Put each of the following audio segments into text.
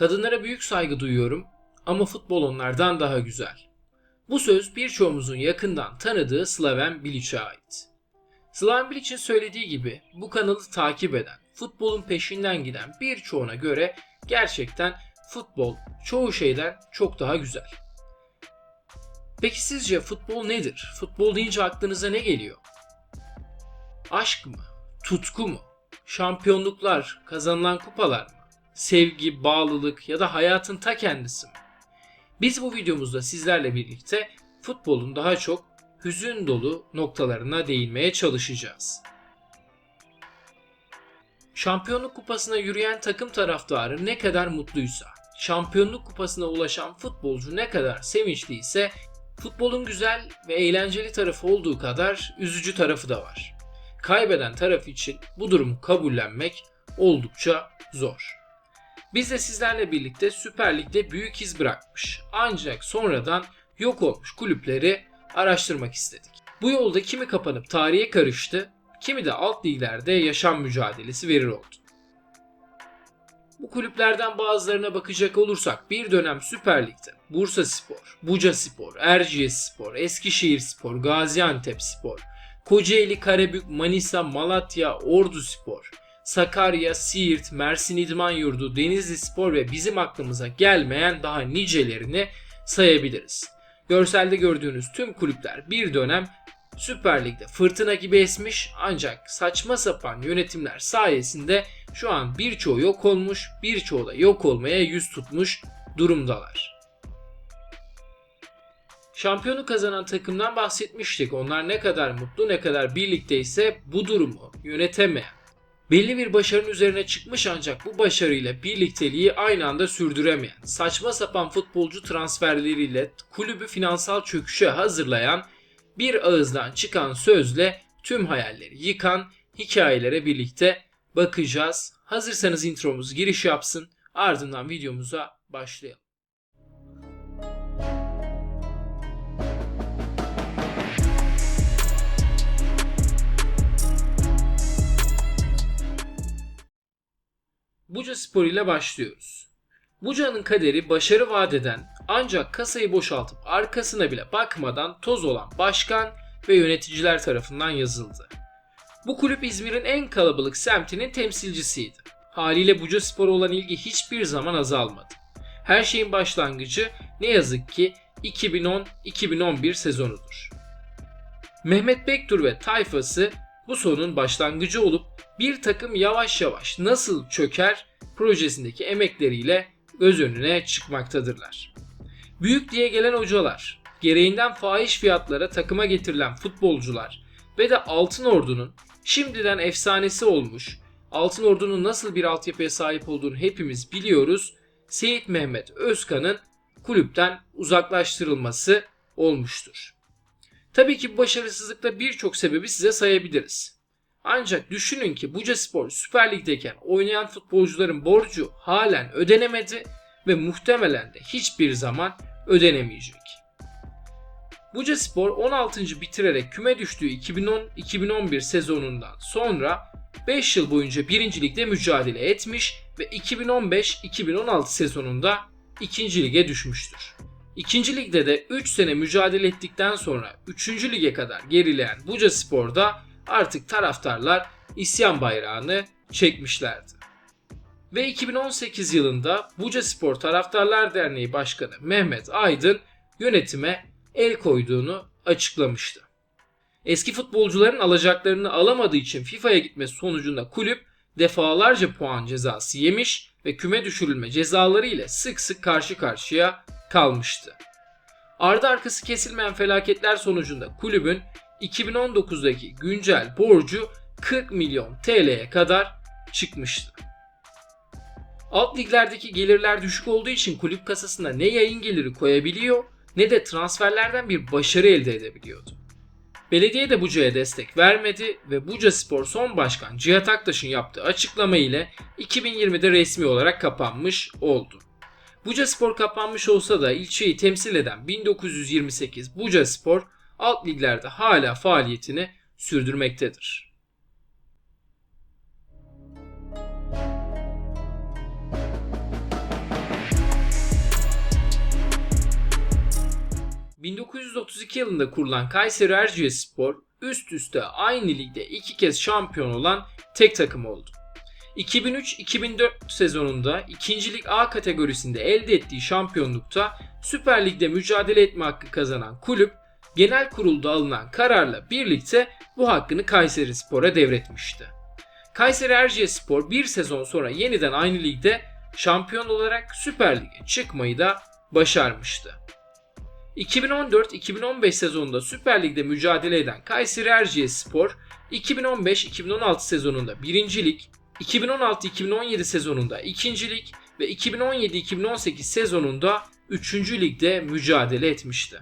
Kadınlara büyük saygı duyuyorum ama futbol onlardan daha güzel. Bu söz birçoğumuzun yakından tanıdığı Slaven Bilic'e ait. Slaven Bilic'in söylediği gibi bu kanalı takip eden, futbolun peşinden giden birçoğuna göre gerçekten futbol çoğu şeyden çok daha güzel. Peki sizce futbol nedir? Futbol deyince aklınıza ne geliyor? Aşk mı? Tutku mu? Şampiyonluklar, kazanılan kupalar mı? Sevgi, bağlılık ya da hayatın ta kendisi mi? Biz bu videomuzda sizlerle birlikte futbolun daha çok hüzün dolu noktalarına değinmeye çalışacağız. Şampiyonluk kupasına yürüyen takım taraftarı ne kadar mutluysa, şampiyonluk kupasına ulaşan futbolcu ne kadar sevinçliyse futbolun güzel ve eğlenceli tarafı olduğu kadar üzücü tarafı da var. Kaybeden taraf için bu durumu kabullenmek oldukça zor. Biz de sizlerle birlikte Süper Lig'de büyük iz bırakmış ancak sonradan yok olmuş kulüpleri araştırmak istedik. Bu yolda kimi kapanıp tarihe karıştı, kimi de alt liglerde yaşam mücadelesi verir oldu. Bu kulüplerden bazılarına bakacak olursak bir dönem Süper Lig'de Bursa Spor, Buca Spor, Erciyes Spor, Eskişehir Spor, Gaziantep Spor, Kocaeli, Karabük, Manisa, Malatya, Ordu Spor, Sakarya, Siirt, Mersin İdman Yurdu, Denizli Spor ve bizim aklımıza gelmeyen daha nicelerini sayabiliriz. Görselde gördüğünüz tüm kulüpler bir dönem Süper Lig'de fırtına gibi esmiş ancak saçma sapan yönetimler sayesinde şu an birçoğu yok olmuş, birçoğu da yok olmaya yüz tutmuş durumdalar. Şampiyonu kazanan takımdan bahsetmiştik. Onlar ne kadar mutlu ne kadar birlikteyse bu durumu yönetemeyen, belli bir başarının üzerine çıkmış ancak bu başarıyla birlikteliği aynı anda sürdüremeyen, saçma sapan futbolcu transferleriyle kulübü finansal çöküşe hazırlayan bir ağızdan çıkan sözle tüm hayalleri yıkan hikayelere birlikte bakacağız. Hazırsanız intromuz giriş yapsın ardından videomuza başlayalım. Buca Spor ile başlıyoruz. Buca'nın kaderi başarı vaat eden ancak kasayı boşaltıp arkasına bile bakmadan toz olan başkan ve yöneticiler tarafından yazıldı. Bu kulüp İzmir'in en kalabalık semtinin temsilcisiydi. Haliyle Buca Spor'a olan ilgi hiçbir zaman azalmadı. Her şeyin başlangıcı ne yazık ki 2010-2011 sezonudur. Mehmet Bektur ve tayfası bu sorunun başlangıcı olup bir takım yavaş yavaş nasıl çöker projesindeki emekleriyle göz önüne çıkmaktadırlar. Büyük diye gelen hocalar, gereğinden fahiş fiyatlara takıma getirilen futbolcular ve de Altın Ordu'nun şimdiden efsanesi olmuş, Altın Ordu'nun nasıl bir altyapıya sahip olduğunu hepimiz biliyoruz. Seyit Mehmet Özkan'ın kulüpten uzaklaştırılması olmuştur. Tabii ki bu başarısızlıkta birçok sebebi size sayabiliriz. Ancak düşünün ki Buca Spor Süper Lig'deyken oynayan futbolcuların borcu halen ödenemedi ve muhtemelen de hiçbir zaman ödenemeyecek. Buca Spor 16. bitirerek küme düştüğü 2010-2011 sezonundan sonra 5 yıl boyunca 1. Lig'de mücadele etmiş ve 2015-2016 sezonunda 2. Lig'e düşmüştür. 2. Lig'de de 3 sene mücadele ettikten sonra 3. Lig'e kadar gerileyen Buca Spor'da artık taraftarlar isyan bayrağını çekmişlerdi. Ve 2018 yılında Buca Spor Taraftarlar Derneği Başkanı Mehmet Aydın yönetime el koyduğunu açıklamıştı. Eski futbolcuların alacaklarını alamadığı için FIFA'ya gitmesi sonucunda kulüp defalarca puan cezası yemiş ve küme düşürülme cezaları ile sık sık karşı karşıya kalmıştı. Ardı arkası kesilmeyen felaketler sonucunda kulübün 2019'daki güncel borcu 40 milyon TL'ye kadar çıkmıştı. Alt liglerdeki gelirler düşük olduğu için kulüp kasasına ne yayın geliri koyabiliyor ne de transferlerden bir başarı elde edebiliyordu. Belediye de Buca'ya destek vermedi ve Buca Spor son başkan Cihat Aktaş'ın yaptığı açıklama ile 2020'de resmi olarak kapanmış oldu. Buca Spor kapanmış olsa da ilçeyi temsil eden 1928 Buca Spor alt liglerde hala faaliyetini sürdürmektedir. ...1932 yılında kurulan Kayseri Erciyes Spor üst üste aynı ligde iki kez şampiyon olan tek takım oldu. 2003-2004 sezonunda 2. Lig A kategorisinde elde ettiği şampiyonlukta Süper Lig'de mücadele etme hakkı kazanan kulüp genel kurulda alınan kararla birlikte bu hakkını Kayseri Spor'a devretmişti. Kayseri Erciyesspor bir sezon sonra yeniden aynı ligde şampiyon olarak Süper Lig'e çıkmayı da başarmıştı. 2014-2015 sezonunda Süper Lig'de mücadele eden Kayseri Erciyesspor 2015-2016 sezonunda 1. Lig, 2016-2017 sezonunda 2. Lig ve 2017-2018 sezonunda 3. Lig'de mücadele etmişti.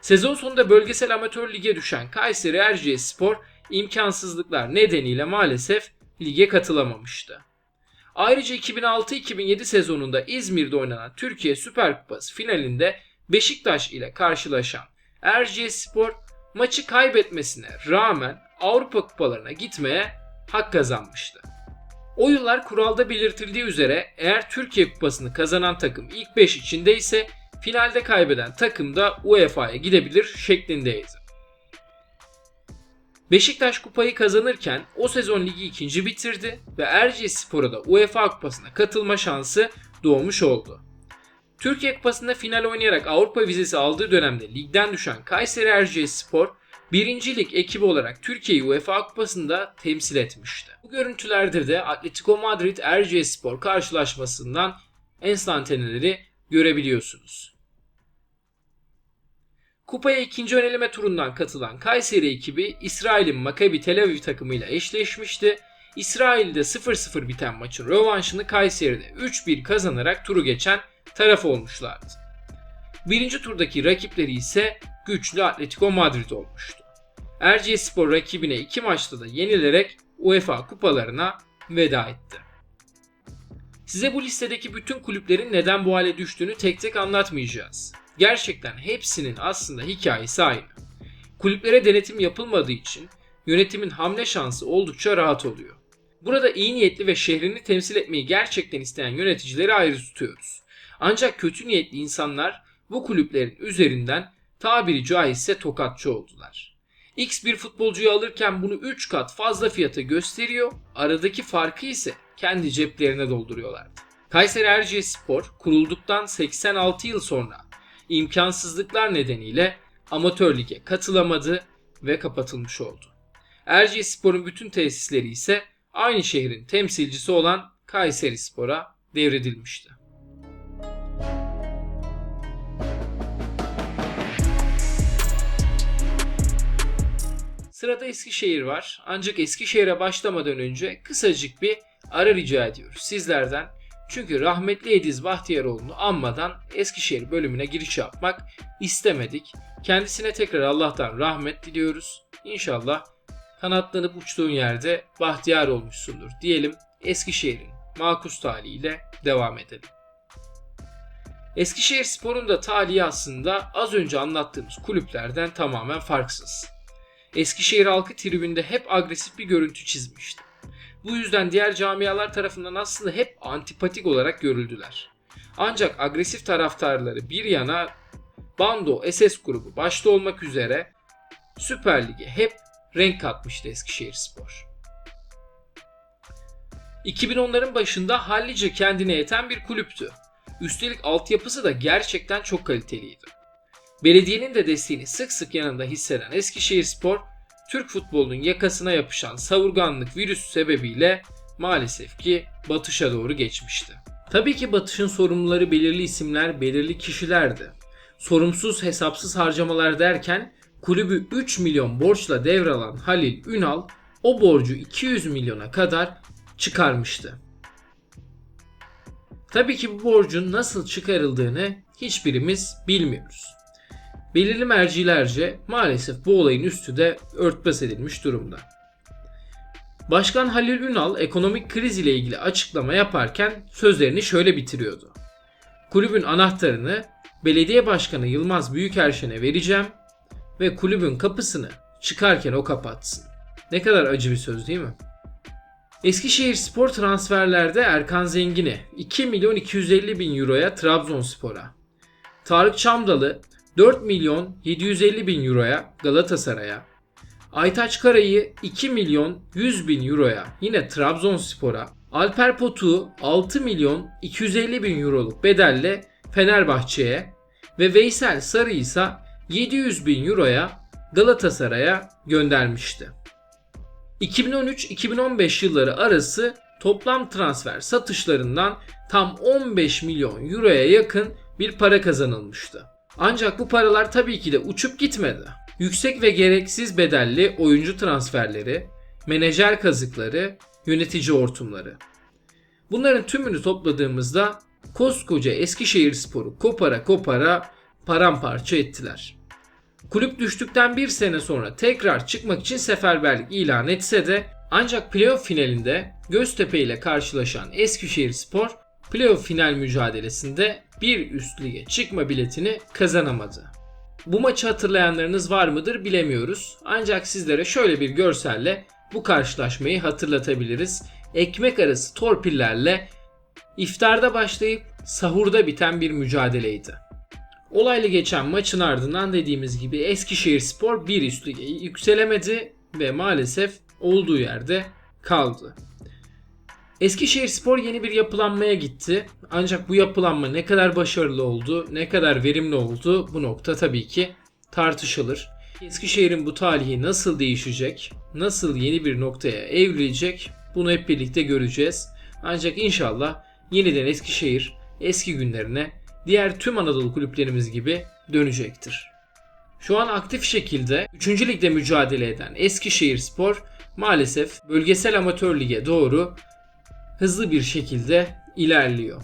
Sezon sonunda bölgesel amatör lige düşen Kayseri Erciyesspor imkansızlıklar nedeniyle maalesef lige katılamamıştı. Ayrıca 2006-2007 sezonunda İzmir'de oynanan Türkiye Süper Kupası finalinde Beşiktaş ile karşılaşan Erciyesspor maçı kaybetmesine rağmen Avrupa kupalarına gitmeye hak kazanmıştı. O yıllar kuralda belirtildiği üzere eğer Türkiye kupasını kazanan takım ilk 5 içinde ise finalde kaybeden takım da UEFA'ya gidebilir şeklindeydi. Beşiktaş kupayı kazanırken o sezon ligi ikinci bitirdi ve Erciyesspor'a da UEFA kupasına katılma şansı doğmuş oldu. Türkiye Kupası'nda final oynayarak Avrupa vizesi aldığı dönemde ligden düşen Kayseri Erciyesspor 1. Lig ekibi olarak Türkiye'yi UEFA Kupası'nda temsil etmişti. Bu görüntülerde de Atletico Madrid Erciyesspor karşılaşmasından enstantaneleri görebiliyorsunuz. Kupaya ikinci öneleme turundan katılan Kayseri ekibi İsrail'in Maccabi Tel Aviv takımıyla eşleşmişti. İsrail'de 0-0 biten maçın rövanşını Kayseri'de 3-1 kazanarak turu geçen taraf olmuşlardı. Birinci turdaki rakipleri ise güçlü Atletico Madrid olmuştu. Erciyesspor rakibine iki maçta da yenilerek UEFA kupalarına veda etti. Size bu listedeki bütün kulüplerin neden bu hale düştüğünü tek tek anlatmayacağız. Gerçekten hepsinin aslında hikayesi aynı. Kulüplere denetim yapılmadığı için yönetimin hamle şansı oldukça rahat oluyor. Burada iyi niyetli ve şehrini temsil etmeyi gerçekten isteyen yöneticileri ayrı tutuyoruz. Ancak kötü niyetli insanlar bu kulüplerin üzerinden tabiri caizse tokatçı oldular. X bir futbolcuyu alırken bunu 3 kat fazla fiyata gösteriyor, aradaki farkı ise kendi ceplerine dolduruyorlardı. Kayseri Erciyesspor kurulduktan 86 yıl sonra imkansızlıklar nedeniyle amatör lige katılamadı ve kapatılmış oldu. Erciyesspor'un bütün tesisleri ise aynı şehrin temsilcisi olan Kayseri Spor'a devredilmişti. Sırada Eskişehir var. Ancak Eskişehir'e başlamadan önce kısacık bir ara rica ediyoruz sizlerden. Çünkü rahmetli Ediz Bahtiyaroğlu'nu anmadan Eskişehir bölümüne giriş yapmak istemedik. Kendisine tekrar Allah'tan rahmet diliyoruz. İnşallah kanatlanıp uçtuğun yerde bahtiyar olmuşsundur diyelim. Eskişehir'in makus talihiyle devam edelim. Eskişehir Spor'un da talihi aslında az önce anlattığımız kulüplerden tamamen farksız. Eskişehir halkı tribünde hep agresif bir görüntü çizmişti. Bu yüzden diğer camialar tarafından aslında hep antipatik olarak görüldüler. Ancak agresif taraftarları bir yana Bando SS grubu başta olmak üzere Süper Lig'e hep renk katmıştı Eskişehir Spor. 2010'ların başında hallice kendine yeten bir kulüptü. Üstelik altyapısı da gerçekten çok kaliteliydi. Belediyenin de desteğini sık sık yanında hisseden Eskişehir Spor, Türk futbolunun yakasına yapışan savurganlık virüsü sebebiyle maalesef ki batışa doğru geçmişti. Tabii ki batışın sorumluları belirli isimler, belirli kişilerdi. Sorumsuz hesapsız harcamalar derken kulübü 3 milyon borçla devralan Halil Ünal o borcu 200 milyona kadar çıkarmıştı. Tabii ki bu borcun nasıl çıkarıldığını hiçbirimiz bilmiyoruz. Belirli mercilerce maalesef bu olayın üstü de örtbas edilmiş durumda. Başkan Halil Ünal ekonomik kriz ile ilgili açıklama yaparken sözlerini şöyle bitiriyordu. Kulübün anahtarını belediye başkanı Yılmaz Büyükerşen'e vereceğim ve kulübün kapısını çıkarken o kapatsın. Ne kadar acı bir söz değil mi? Eskişehir spor transferlerde Erkan Zengin'i 2 milyon 250 bin euroya Trabzonspor'a. Tarık Çamdalı 4 milyon 750 bin euroya Galatasaray'a, Aytaç Karay'ı 2 milyon 100 bin euroya yine Trabzonspor'a, Alper Potuk'u 6 milyon 250 bin euroluk bedelle Fenerbahçe'ye ve Veysel Sarı ise 700 bin euroya Galatasaray'a göndermişti. 2013-2015 yılları arası toplam transfer satışlarından tam 15 milyon euroya yakın bir para kazanılmıştı. Ancak bu paralar tabii ki de uçup gitmedi. Yüksek ve gereksiz bedelli oyuncu transferleri, menajer kazıkları, yönetici hortumları. Bunların tümünü topladığımızda koskoca Eskişehir Sporu kopara kopara paramparça ettiler. Kulüp düştükten bir sene sonra tekrar çıkmak için seferberlik ilan etse de ancak playoff finalinde Göztepe ile karşılaşan Eskişehir Spor playoff final mücadelesinde bir üst lige çıkma biletini kazanamadı. Bu maçı hatırlayanlarınız var mıdır bilemiyoruz. Ancak sizlere şöyle bir görselle bu karşılaşmayı hatırlatabiliriz. Ekmek arası torpillerle iftarda başlayıp sahurda biten bir mücadeleydi. Olaylı geçen maçın ardından dediğimiz gibi Eskişehir Spor bir üst lige yükselemedi ve maalesef olduğu yerde kaldı. Eskişehir Spor yeni bir yapılanmaya gitti. Ancak bu yapılanma ne kadar başarılı oldu, ne kadar verimli oldu bu nokta tabii ki tartışılır. Eskişehir'in bu talihi nasıl değişecek, nasıl yeni bir noktaya evrilecek bunu hep birlikte göreceğiz. Ancak inşallah yeniden Eskişehir eski günlerine diğer tüm Anadolu kulüplerimiz gibi dönecektir. Şu an aktif şekilde 3. ligde mücadele eden Eskişehir Spor maalesef bölgesel amatör lige doğru hızlı bir şekilde ilerliyor.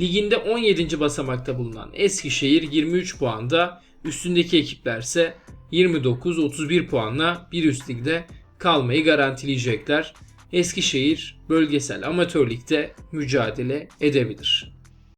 Liginde 17. basamakta bulunan Eskişehir 23 puanda, üstündeki ekiplerse 29-31 puanla bir üst ligde kalmayı garantileyecekler. Eskişehir bölgesel amatör ligde mücadele edebilir.